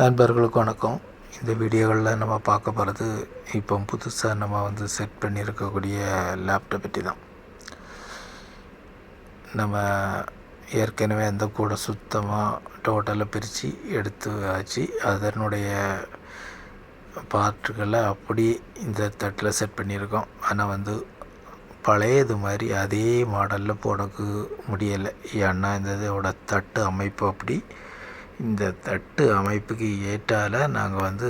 நண்பர்களுக்கு வணக்கம். இந்த வீடியோவில் நம்ம பார்க்க போகிறது இப்போ புதுசாக நம்ம வந்து செட் பண்ணியிருக்கக்கூடிய லேப்டாப் பற்றி தான். நம்ம ஏற்கனவே அந்த கூட சுத்தமாக டோட்டலாக பிரித்து எடுத்து ஆச்சு. அதனுடைய பார்ட்டுகளை அப்படி இந்த தட்டில் செட் பண்ணியிருக்கோம். ஆனால் வந்து பழையது மாதிரி அதே மாடலில் போடக்கு முடியலை. ஏன்னா இந்த இதோட தட்டு அமைப்பு அப்படி இந்த தட்டு அமைப்புக்கு ஏற்றால் நாங்கள் வந்து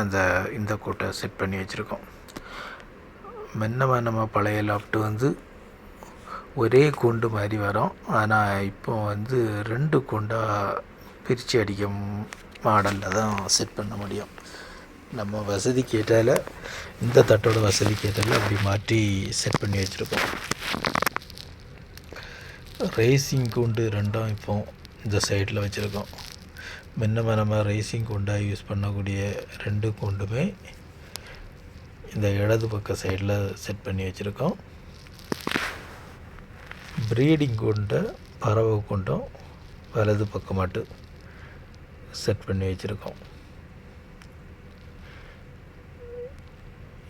அந்த இந்த கூட்டை செட் பண்ணி வச்சுருக்கோம். முன்னமாக நம்ம பழைய லாப்ட்டு வந்து ஒரே கூண்டு மாதிரி வரும். ஆனால் இப்போ வந்து ரெண்டு கூண்டாக பிரித்து அடிக்க மாடலில் தான் செட் பண்ண முடியும். நம்ம வசதி கேட்டால் இந்த தட்டோட வசதி கேட்டால் அப்படி மாற்றி செட் பண்ணி வச்சுருக்கோம். ரேசிங் கூண்டு ரெண்டும் இப்போ இந்த சைடில் வச்சுருக்கோம். முன்னமே நம்ம ரேசிங் குண்டாக யூஸ் பண்ணக்கூடிய ரெண்டு கூண்டுமே இந்த இடது பக்க சைடில் செட் பண்ணி வச்சுருக்கோம். ப்ரீடிங் கூண்டை பறவை கூண்டும் வலது பக்கமாட்டு செட் பண்ணி வச்சுருக்கோம்.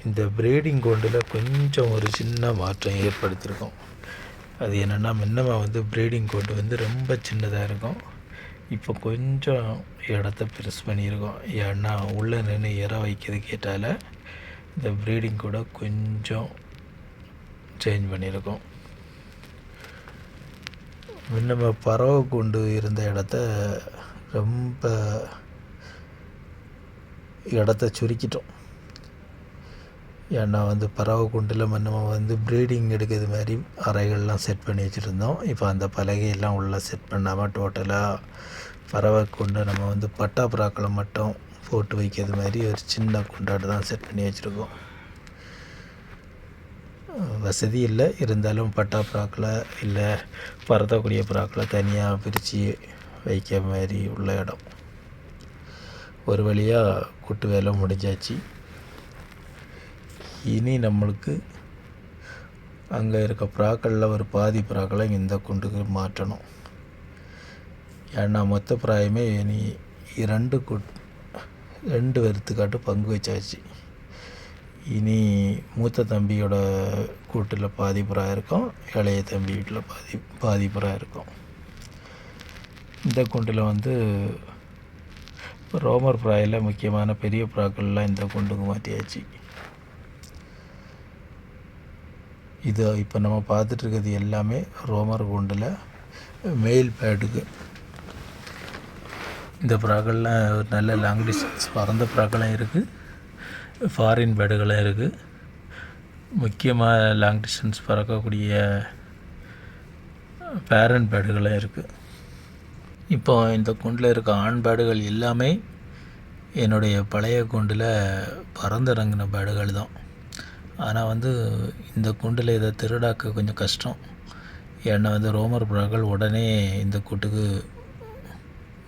இந்த ப்ரீடிங் கூண்டில் கொஞ்சம் ஒரு சின்ன மாற்றம் ஏற்படுத்தியிருக்கோம். அது என்னென்னா முன்னமா வந்து ப்ரீடிங் கோட் வந்து ரொம்ப சின்னதாக இருக்கும். இப்போ கொஞ்சம் இடத்த பெருசு பண்ணியிருக்கோம். ஏன்னா உள்ளே நின்று இற வைக்கிறது கேட்டால் இந்த ப்ரீடிங் கூட கொஞ்சம் சேஞ்ச் பண்ணியிருக்கோம். முன்னம பறவை கொண்டு இருந்த இடத்த ரொம்ப இடத்த சுருக்கிட்டோம். ஏன்னா வந்து பறவை குண்டில் நம்ம வந்து ப்ரீடிங் எடுக்கிறது மாதிரி அறைகள்லாம் செட் பண்ணி வச்சுருந்தோம். இப்போ அந்த பலகையெல்லாம் உள்ளே செட் பண்ணாமல் டோட்டலாக பறவை குண்டை நம்ம வந்து பட்டா புறாக்களை மட்டும் போட்டு வைக்கிறது மாதிரி ஒரு சின்ன குண்டாடு தான் செட் பண்ணி வச்சுருக்கோம். வசதி இல்லை. இருந்தாலும் பட்டா புறாக்களை இல்லை பறத்தக்கூடிய புறாக்களை தனியாக பிரித்து வைக்க மாதிரி உள்ள இடம். ஒரு வழியாக கூட்டு வேலை முடிஞ்சாச்சு. இனி நம்மளுக்கு அங்கே இருக்க புறாக்களில் ஒரு பாதி புறாக்களை இந்த குண்டுக்கு மாற்றணும். ஏன்னா மொத்த பிராயமே இனி ரெண்டு குட் ரெண்டு வெறுத்துக்காட்டு பங்கு வச்சாச்சு. இனி மூத்த தம்பியோட கூட்டில் பாதி புறா இருக்கும் இளைய தம்பி வீட்டில் பாதி பாதி புறா இருக்கும். இந்த குண்டில் வந்து ரோமர் பிராயில் முக்கியமான பெரிய புறாக்கள்லாம் இந்த குண்டுக்கு மாற்றியாச்சு இது இப்போ நம்ம பார்த்துட்ருக்கிறது எல்லாமே ரோமர் குண்டில் மெயில் பேடுக்கு. இந்த புறாக்கள்லாம் ஒரு நல்ல லாங் டிஸ்டன்ஸ் பறந்த ப்ராக்கெல்லாம் இருக்குது ஃபாரின் பேடுகளும் இருக்குது முக்கியமாக லாங் டிஸ்டன்ஸ் பறக்கக்கூடிய பேரண்ட் பேடுகளும் இருக்குது இப்போ இந்த குண்டில் இருக்க ஆண் பேடுகள் எல்லாமே என்னுடைய பழைய குண்டில் பறந்திறங்கின பேடுகள் தான். ஆனால் வந்து இந்த குண்டில் இதை திருடாக்க கொஞ்சம் கஷ்டம். ஏன்னா வந்து ரோமர் புறாக்கள் உடனே இந்த கூட்டுக்கு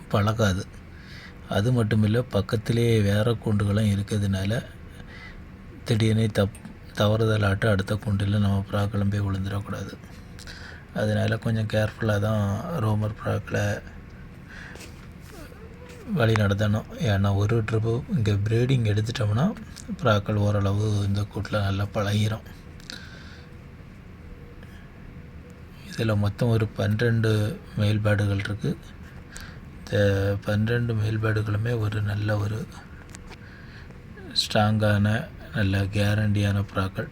பழகாது. அது மட்டும் இல்லை பக்கத்திலே வேறு கூண்டுகளும் இருக்கிறதுனால திடீர்னு தப் தவறுதலாட்டு அடுத்த கூண்டில் நம்ம புறாக்களும் போய் விழுந்துடக்கூடாது. அதனால் கொஞ்சம் கேர்ஃபுல்லாக தான் ரோமர் புறாக்களை வழி நடத்தணும். ஏன்னா ஒரு ட்ரிப்பு இங்கே ப்ரீடிங் எடுத்துட்டோம்னா புறாக்கள் ஓரளவு இந்த கூட்டில் நல்லா பழகிரும். இதில் மொத்தம் ஒரு பன்னிரெண்டு மேல்பாடுகள் இருக்குது இந்த பன்னிரெண்டு மேல்பாடுகளுமே ஒரு நல்ல ஒரு ஸ்ட்ராங்கான நல்ல கேரண்டியான புறாக்கள்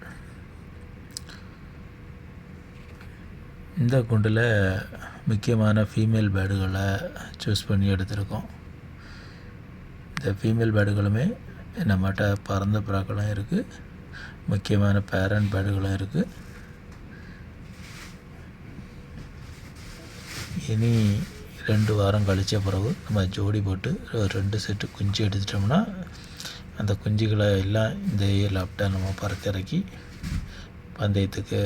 இந்த குண்டில் முக்கியமான ஃபீமேல் பேர்டுகளை சூஸ் பண்ணி எடுத்திருக்கோம். இந்த ஃபீமேல் பேர்டுகளுமே நம்மகிட்ட பறந்த புறாக்களும் இருக்குது முக்கியமான பேரண்ட் பேர்டுகளும் இருக்குது இனி ரெண்டு வாரம் கழித்த பிறகு நம்ம ஜோடி போட்டு ரெண்டு செட்டு குஞ்சு எடுத்துட்டோம்னா அந்த குஞ்சுகளை எல்லாம் இந்த லேப்டாப் நம்ம பறத்திறக்கி பந்தயத்துக்கு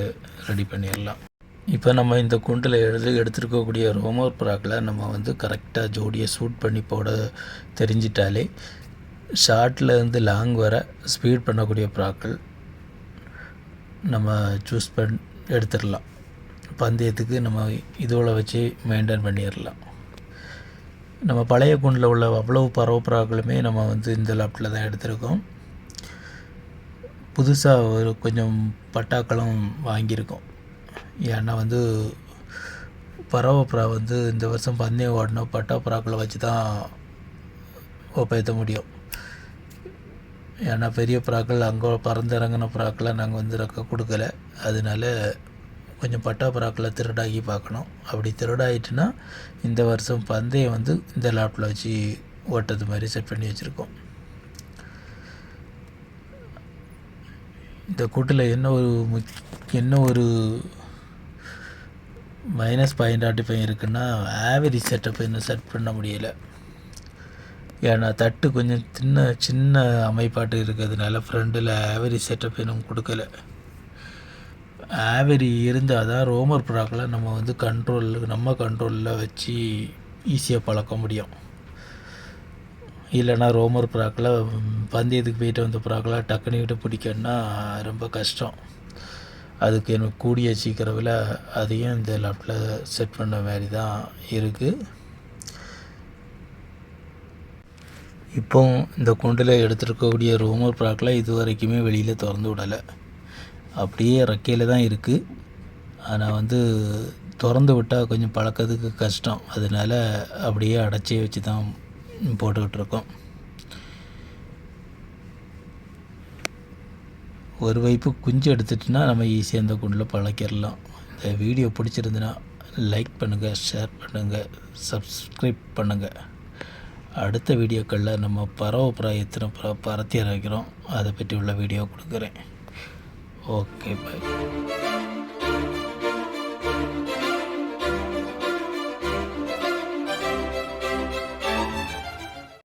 ரெடி பண்ணிடலாம். இப்போ நம்ம இந்த குண்டில் எழுது எடுத்துருக்கக்கூடிய ரோமர் ப்ராக்கில் நம்ம வந்து கரெக்டாக ஜோடியை சூட் பண்ணி போட தெரிஞ்சிட்டாலே ஷார்ட்டில் இருந்து லாங் வர ஸ்பீட் பண்ணக்கூடிய ப்ராக்கள் நம்ம சூஸ் பண் எடுத்துடலாம். பந்தயத்துக்கு நம்ம இதோட வச்சு மெயின்டைன் பண்ணிடலாம். நம்ம பழைய குண்டில் உள்ள அவ்வளவு பறவைப்புறாக்களுமே நம்ம வந்து இந்த லாப்டில் தான் எடுத்திருக்கோம். புதுசாக ஒரு கொஞ்சம் பட்டாக்களும் வாங்கியிருக்கோம். ஏன்னா வந்து பறவைப்புறா வந்து இந்த வருஷம் பந்தயம் ஓடணும். பட்டா புறாக்களை வச்சு தான் ஒப்பேற்ற முடியும் ஏன்னா பெரிய புறாக்கள் அங்கே பறந்து இறங்கின புறாக்களை நாங்கள் வந்து ரெக்க கொடுக்கல. அதனால கொஞ்சம் பட்டா புறாக்களை திருடாகி பார்க்கணும். அப்படி திருடாயிட்டுனா இந்த வருஷம் பந்தயம் வந்து இந்த லாட்டில் வச்சு ஓட்டது மாதிரி செட் பண்ணி வச்சுருக்கோம். இந்த கூட்டில் என்ன ஒரு முக் என்ன ஒரு மைனஸ் பாயிண்ட் ஆட்டி பையன் இருக்குன்னா ஆவரேஜ் செட்டப் இன்னும் செட் பண்ண முடியலை. ஏன்னா தட்டு கொஞ்சம் சின்ன சின்ன அமைப்பாட்டு இருக்கிறதுனால ஃப்ரண்டில் ஆவரேஜ் செட்டப் இன்னும் கொடுக்கல. ஆவரி இருந்தால் தான் ரோமர் ப்ராக்கில் நம்ம வந்து கண்ட்ரோல் நம்ம கண்ட்ரோலில் வச்சு ஈஸியாக பழக்க முடியும். இல்லைன்னா ரோமர் ப்ராக்கில் பந்தயத்துக்கு போயிட்டு வந்த ப்ராக்கெலாம் டக்குனு விட்டு பிடிக்கணுன்னா ரொம்ப கஷ்டம். அதுக்கு எனக்கு கூடிய சீக்கிரவில் அதையும் இந்த லேப்பில் செட் பண்ண மாதிரி தான் இருக்குது இப்போ இந்த குண்டில் எடுத்துருக்கக்கூடிய ரூமர் ப்ராக்கில் இது வரைக்குமே வெளியில் திறந்து விடலை. அப்படியே ரெக்கையில் தான் இருக்குது ஆனால் வந்து திறந்து விட்டால் கொஞ்சம் பழக்கிறதுக்கு கஷ்டம். அதனால் அப்படியே அடைச்சி வச்சு தான் போட்டுக்கிட்டு இருக்கோம். ஒரு வைப்பு குஞ்சு எடுத்துட்டுனா நம்ம ஈஸியாக இந்த குண்டில் பழக்கிடலாம் இந்த வீடியோ பிடிச்சிருந்துன்னா லைக் பண்ணுங்கள் ஷேர் பண்ணுங்கள் சப்ஸ்கிரைப் பண்ணுங்கள் அடுத்த வீடியோக்களில் நம்ம பறவை புறா எத்தனை புறா பறத்தி இறக்கிறோம் அதை பற்றி உள்ள வீடியோ கொடுக்குறேன். Okay bye